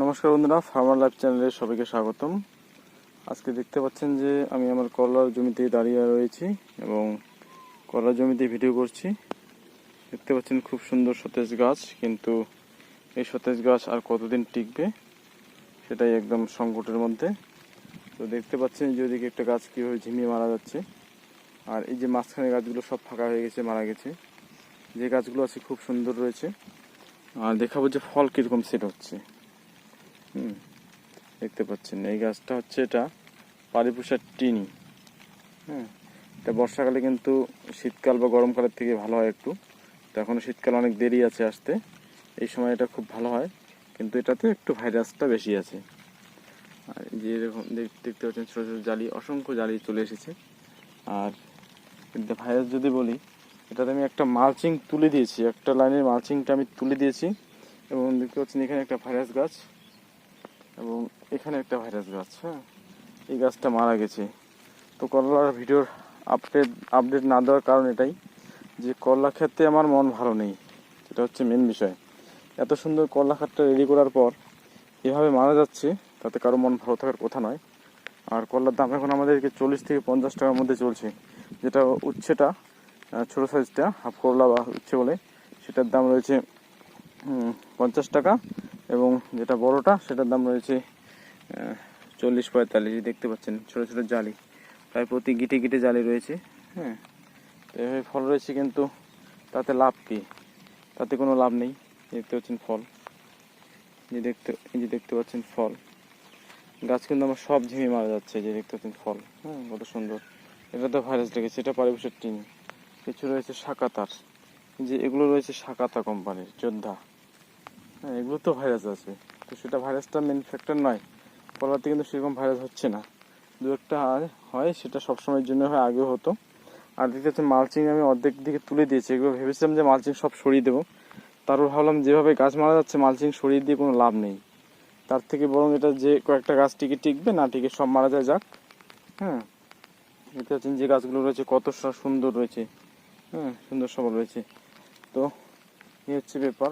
নমস্কার বন্ধুরা farmer life চ্যানেলে সবাইকে স্বাগতম। আজকে দেখতে পাচ্ছেন যে আমি আমার করলার জমিতে দাঁড়িয়ে রয়েছি এবং করলার জমিতে ভিডিও করছি। দেখতে পাচ্ছেন খুব সুন্দর সতেজ গাছ, কিন্তু এই সতেজ গাছ আর কতদিন টিকবে সেটাই একদম সংকটের মধ্যে। তো দেখতে পাচ্ছেন যে ওদিকে একটা গাছ কীভাবে ঝিমিয়ে মারা যাচ্ছে। আর এই যে মাঝখানে গাছগুলো সব ফাঁকা হয়ে গেছে, মারা গেছে। যে গাছগুলো আছে খুব সুন্দর রয়েছে। আর দেখাবো যে ফল কীরকম সেট হচ্ছে। হুম, দেখতে পাচ্ছেন। এই গাছটা হচ্ছে এটা পারিপুষার টিনি। হ্যাঁ এটা বর্ষাকালে কিন্তু শীতকাল বা গরমকালের থেকে ভালো হয় একটু। তো এখনও শীতকাল অনেক দেরি আছে আসতে। এই সময় এটা খুব ভালো হয়, কিন্তু এটাতে একটু ভাইরাসটা বেশি আছে। আর যে এরকম দেখতে পাচ্ছেন ছোটো ছোটো জালি, অসংখ্য জালি চলে এসেছে। আর কিন্তু ভাইরাস যদি বলি, এটাতে আমি একটা মালচিং তুলে দিয়েছি। একটা লাইনের মালচিংটা আমি তুলে দিয়েছি। এবং দেখতে পাচ্ছেন এখানে একটা ভাইরাস গাছ। এবং এখানে একটা ভাইরাস গাছ হ্যাঁ? এই গাছটা মারা গেছে। তো করলার ভিডিওর আপডেট আপডেট না দেওয়ার কারণ এটাই যে করলা খেতে আমার মন ভালো নেই। সেটা হচ্ছে মেন বিষয়। এত সুন্দর করলা খাতটা রেডি করার পর এভাবে মারা যাচ্ছে, তাতে কারও মন ভালো থাকার কথা নয়। আর করলার দাম এখন আমাদেরকে চল্লিশ থেকে পঞ্চাশ টাকার মধ্যে চলছে। যেটা উচ্ছেটা ছোটো সাইজটা হাফ করলা বা উচ্ছে বলে, সেটার দাম রয়েছে পঞ্চাশ টাকা। এবং যেটা বড়টা, সেটার দাম রয়েছে চল্লিশ পঁয়তাল্লিশ। দেখতে পাচ্ছেন, ছোটো ছোটো জালি। প্রায় প্রতি গিটে গিটে জালি রয়েছে হ্যাঁ। এভাবে ফল রয়েছে কিন্তু, তাতে লাভ কি? তাতে কোনো লাভ নেই। দেখতে পাচ্ছেন ফল। যে দেখতে, এই যে দেখতে পাচ্ছেন ফল। গাছ কিন্তু আমার সব ঝিমিয়ে মারা যাচ্ছে যে দেখতে পাচ্ছেন ফল। হ্যাঁ কত সুন্দর। এটা তো ভাইরাস লেগেছে এটা পারিবেশের টিন। কিছু রয়েছে শাকাতার। যে এগুলো রয়েছে শাকাতা কোম্পানির, যোদ্ধা। হ্যাঁ এগুলো তো ভাইরাস আছে। তো সেটা ভাইরাসটা মেন ফ্যাক্টর নয়। কলাতে কিন্তু সেরকম ভাইরাস হচ্ছে না। দু একটা হয়, সেটা সবসময়ের জন্য হয়, আগেও হতো। আর দেখতে হচ্ছে মালচিং আমি অর্ধেক দিকে তুলে দিয়েছি। এগুলো ভেবেছিলাম যে মালচিং সব সরিয়ে দেবো। তারপর ভাবলাম যেভাবে গাছ মারা যাচ্ছে মালচিং সরিয়ে দিয়ে কোনো লাভ নেই। তার থেকে বরং এটা যে কয়েকটা গাছ টিকে টিকবে, না টিকে সব মারা যায় যাক। হ্যাঁ দেখতে পাচ্ছেন যে গাছগুলো রয়েছে, কত সুন্দর রয়েছে। হ্যাঁ সুন্দর সবল রয়েছে। তো, এই হচ্ছে ব্যাপার।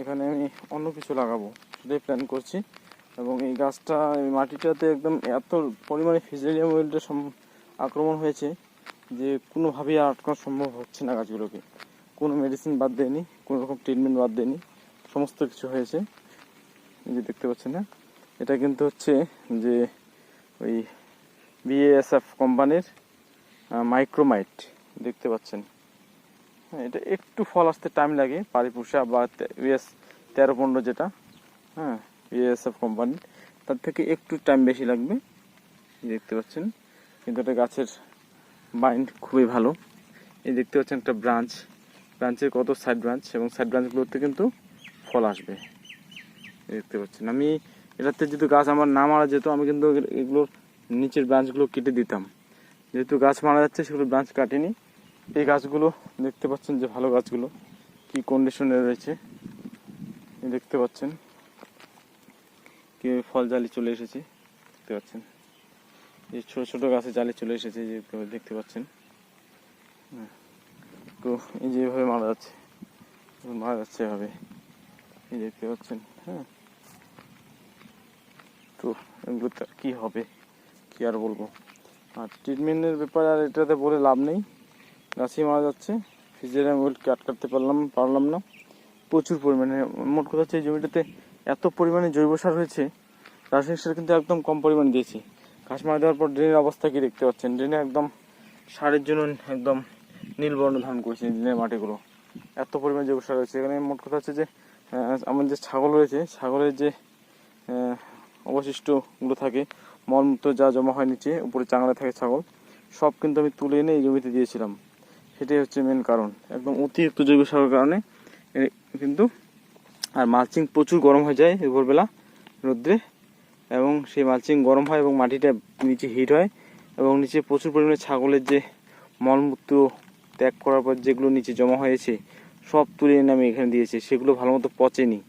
এখানে আমি অন্য কিছু লাগাবো। সেটাই প্ল্যান করছি। এবং এই গাছটা, এই মাটিটাতে একদম এত পরিমাণে ফিজেরিয়াম ওয়েলটা আক্রমণ হয়েছে যে কোনোভাবেই আর আটকানো সম্ভব হচ্ছে না গাছগুলোকে। কোনো মেডিসিন বাদ দেয়নি, কোনো রকম ট্রিটমেন্ট বাদ দেয়নি। সমস্ত কিছু হয়েছে। এই যে দেখতে পাচ্ছেন না? এটা কিন্তু হচ্ছে যে ওই বিএএসএফ কোম্পানির মাইক্রোমাইট দেখতে পাচ্ছেন। হ্যাঁ এটা একটু ফল আসতে টাইম লাগে, পারিপুষা বা ইউএস তেরো পনেরো যেটা হ্যাঁ বিএসএফ কোম্পানির তার থেকে একটু টাইম বেশি লাগবে দেখতে পাচ্ছেন। কিন্তু এটা গাছের বাইন্ড খুবই ভালো। এই দেখতে পাচ্ছেন একটা ব্রাঞ্চ ব্রাঞ্চের কত সাইড ব্রাঞ্চ এবং সাইড ব্রাঞ্চগুলোতে কিন্তু ফল আসবে। দেখতে পাচ্ছেন। আমি এটাতে যদি গাছ আমার না মারা যেত, আমি কিন্তু এগুলোর নিচের ব্রাঞ্চগুলো কেটে দিতাম। যেহেতু গাছ মারা যাচ্ছে, সেগুলো ব্রাঞ্চ কাটেনি। এই গাছগুলো দেখতে পাচ্ছেন যে ভালো গাছগুলো। কি কন্ডিশনে রয়েছে? দেখতে পাচ্ছেন। কি ফল জালি চলে এসেছে, দেখতে পাচ্ছেন। এই ছোট ছোট গাছে জালি চলে এসেছে, যে দেখতে পাচ্ছেন। হ্যাঁ। তো এই যে এভাবে মারা যাচ্ছে মারা যাচ্ছে এভাবে। এই দেখতে পাচ্ছেন হ্যাঁ। তো এগুলো কি হবে, কি আর বলব? আর ট্রিটমেন্টের ব্যাপারে আর এটাতে বলে লাভ নেই। গাছই মারা যাচ্ছে। ফিজিয়াম ওয়েলকে আটকাতে পারলাম পারলাম না। প্রচুর পরিমাণে। মোট কথা হচ্ছে এই জমিটাতে এত পরিমাণে জৈব সার হয়েছে, রাসায়নিক সার কিন্তু একদম কম পরিমাণে দিয়েছি। ঘাস মারা দেওয়ার পর ড্রেনের অবস্থা কি দেখতে পাচ্ছেন? ড্রেনে একদম সারের জন্য একদম নীলবর্ণ ধারণ করেছে ড্রেনের মাটিগুলো। এত পরিমাণে জৈব সার হয়েছে। এখানে মোট কথা হচ্ছে যে আমার যে ছাগল রয়েছে, ছাগলের যে অবশিষ্টগুলো থাকে, মলমূত্র যা জমা হয় নিচে, উপরে চাঙালে থাকে ছাগল, সব কিন্তু আমি তুলে এনে এই জমিতে দিয়েছিলাম। সেটাই হচ্ছে মেন কারণ। একদম অতিরিক্ত জৈব সারের কারণে কিন্তু আর মালচিং প্রচুর গরম হয়ে যায় ভোরবেলা রোদ্রে এবং সেই মালচিং গরম হয় এবং মাটিটা নিচে হিট হয় এবং নিচে প্রচুর পরিমাণে ছাগলের যে মলমূত্র ত্যাগ করার পর যেগুলো নিচে জমা হয়েছে, সব তুলে এনে আমি এখানে দিয়েছি। সেগুলো ভালো মতো পচেনি।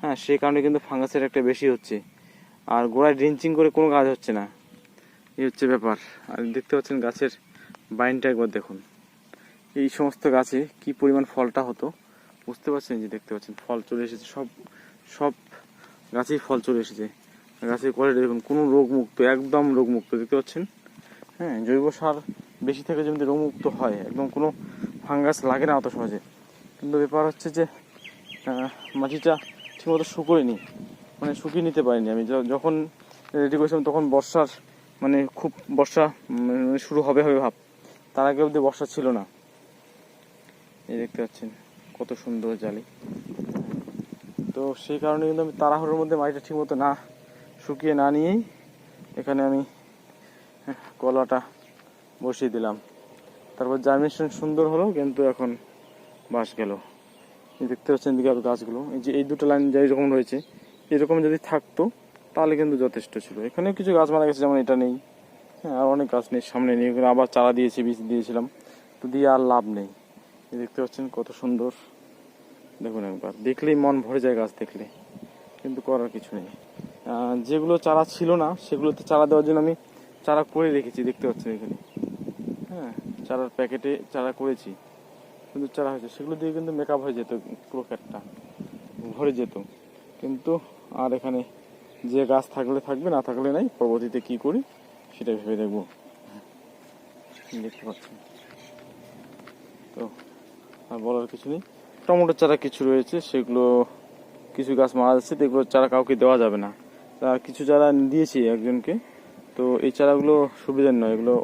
হ্যাঁ সে কারণে কিন্তু ফাঙ্গাসের একটা বেশি হচ্ছে। আর গোড়ায় ড্রিঞ্চিং করে কোনো কাজ হচ্ছে না। এই হচ্ছে ব্যাপার। আর দেখতে পাচ্ছেন গাছের বাইনটা একবার দেখুন। এই সমস্ত গাছে কি পরিমাণ ফলটা হতো? বুঝতে পারছেন যে দেখতে পাচ্ছেন ফল চলে এসেছে সব সব গাছেই ফল চলে এসেছে। গাছের কোয়ালিটি দেখুন কোনো রোগমুক্ত একদম রোগমুক্ত দেখতে পাচ্ছেন? হ্যাঁ জৈব সার বেশি থেকে যেমনি রোগমুক্ত হয় একদম কোনো ফাঙ্গাস লাগে না অত সহজে। কিন্তু ব্যাপার হচ্ছে যে মাটিটা ঠিকমতো শুকোয়নি মানে শুকিয়ে নিতে পারিনি আমি। যখন রেডি করেছিলাম তখন বর্ষার মানে খুব বর্ষা উম, শুরু হবে হবে ভাব তার আগে অবধি বর্ষা ছিল না। এই দেখতে পাচ্ছেন কত সুন্দর জালি। তো সেই কারণে কিন্তু আমি তাড়াহুড়োর মধ্যে মাটিটা ঠিকমতো না শুকিয়ে না নিয়েই এখানে আমি হ্যাঁ, কলাটা বসিয়ে দিলাম। তারপর জার্মিনেশন সুন্দর হলো কিন্তু এখন বাস গেল। দেখতে পাচ্ছেন দিকে আরও গাছগুলো। এই যে এই দুটো লাইন যাই রকম রয়েছে এরকম যদি থাকতো তাহলে কিন্তু যথেষ্ট ছিল। এখানেও কিছু গাছ মারা গেছে যেমন এটা নেই। হ্যাঁ আর অনেক গাছ নেই সামনে নেই আবার চারা দিয়েছি বীজ দিয়েছিলাম। তো দিয়ে আর লাভ নেই। দেখতে পাচ্ছেন কত সুন্দর। দেখুন একবার। দেখলেই মন ভরে যায় গাছ দেখলে। কিন্তু করার কিছু নেই। যেগুলো চারা ছিল না, সেগুলোতে চারা দেওয়ার জন্য আমি চারা করে রেখেছি, দেখতে পাচ্ছেন এখানে। হ্যাঁ চারার প্যাকেটে চারা করেছি। কিন্তু চারা হয়েছে। সেগুলো দিয়ে কিন্তু মেকআপ হয়ে যেত পুরো ক্ষেতটা ভরে যেত। কিন্তু আর এখানে যে গাছ থাকলে থাকবে, না থাকলে নাই, পরবর্তীতে কি করি সেটা ভেবে দেখব। দেখতে পাচ্ছেন। তো বলার কিছু নেই। টমেটোর চারা কিছু রয়েছে, সেগুলো কিছু গাছ মারা যাচ্ছে এগুলো চারা কাউকে দেওয়া যাবে না। তা কিছু চারা দিয়েছি একজনকে, তো এই চারাগুলো সুবিধার নয়, এগুলো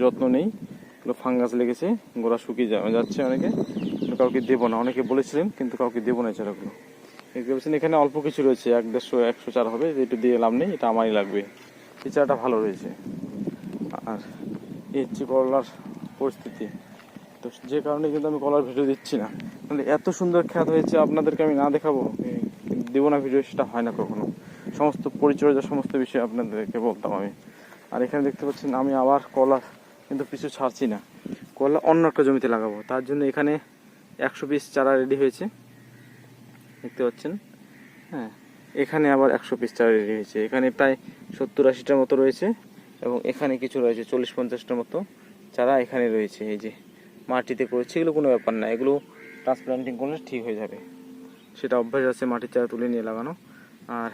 যত্ন নেই, এগুলো ফাঙ্গাস লেগেছে, গোড়া শুকিয়ে যাচ্ছে অনেকে কাউকে দেবো না। অনেকে বলেছিলেন, কিন্তু কাউকে দেবো না এই চারাগুলো। পাচ্ছেন, এখানে অল্প কিছু রয়েছে, এক দেড়শো, একশো চারা হবে এটা দিয়ে লাভ নেই, এটা আমারই লাগবে। এই চারাটা ভালো রয়েছে। আর এই হচ্ছে করলার পরিস্থিতি। তো যে কারণে কিন্তু আমি কলার ভিডিও দিচ্ছি না। মানে এত সুন্দর খ্যাত হয়েছে, আপনাদেরকে আমি না দেখাবো দেবো না ভিডিও, সেটা হয় না কখনো। সমস্ত পরিচর্যা, সমস্ত বিষয়ে আপনাদেরকে বলতাম আমি। আর এখানে দেখতে পাচ্ছেন, আমি আবার কলা কিন্তু পিছু ছাড়ছি না। কলা অন্য একটা জমিতে লাগাবো। তার জন্য এখানে একশো পিস চারা রেডি হয়েছে। দেখতে পাচ্ছেন? হ্যাঁ এখানে আবার একশো পিস চারা রেডি হয়েছে। এখানে প্রায় সত্তর আশিটার মতো রয়েছে এবং এখানে কিছু রয়েছে, চল্লিশ পঞ্চাশটার মতো চারা এখানে রয়েছে। এই যে মাটিতে করেছে, এগুলো কোনো ব্যাপার না। এগুলো ট্রান্সপ্লান্টিং করলে ঠিক হয়ে যাবে। সেটা অভ্যাস আছে, মাটির চারা তুলে নিয়ে লাগানো। আর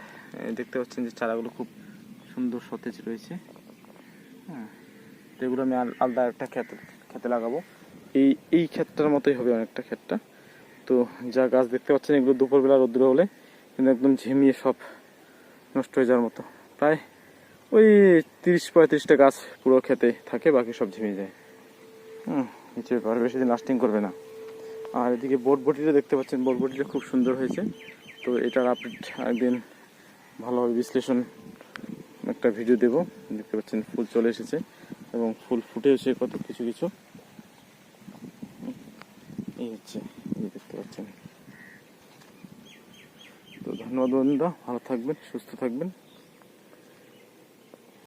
দেখতে পাচ্ছেন যে চারাগুলো খুব সুন্দর সতেজ রয়েছে। হ্যাঁ এগুলো আমি আলাদা একটা খেতে খেতে লাগাবো। এই এই ক্ষেতটার মতোই হবে অনেকটা ক্ষেতটা। তো যা গাছ দেখতে পাচ্ছেন, এগুলো দুপুরবেলা রোদ্র হলে কিন্তু একদম ঝিমিয়ে সব নষ্ট হয়ে যাওয়ার মতো। প্রায় ওই তিরিশ পঁয়ত্রিশটা গাছ পুরো খেতে থাকে, বাকি সব ঝিমিয়ে যায়। হুম। কিছু ব্যাপার বেশি দিন লাস্টিং করবে না। আর এদিকে বোটবটিটা দেখতে পাচ্ছেন বোটবটিটা খুব সুন্দর হয়েছে। তো এটার আপডেট একদিন ভালোভাবে বিশ্লেষণ একটা ভিডিও দেব। দেখতে পাচ্ছেন, ফুল চলে এসেছে এবং ফুল ফুটেছে কত কিছু কিছু। এই হচ্ছে দেখতে পাচ্ছেন। তো ধন্যবাদ বন্ধুরা, ভালো থাকবেন, সুস্থ থাকবেন।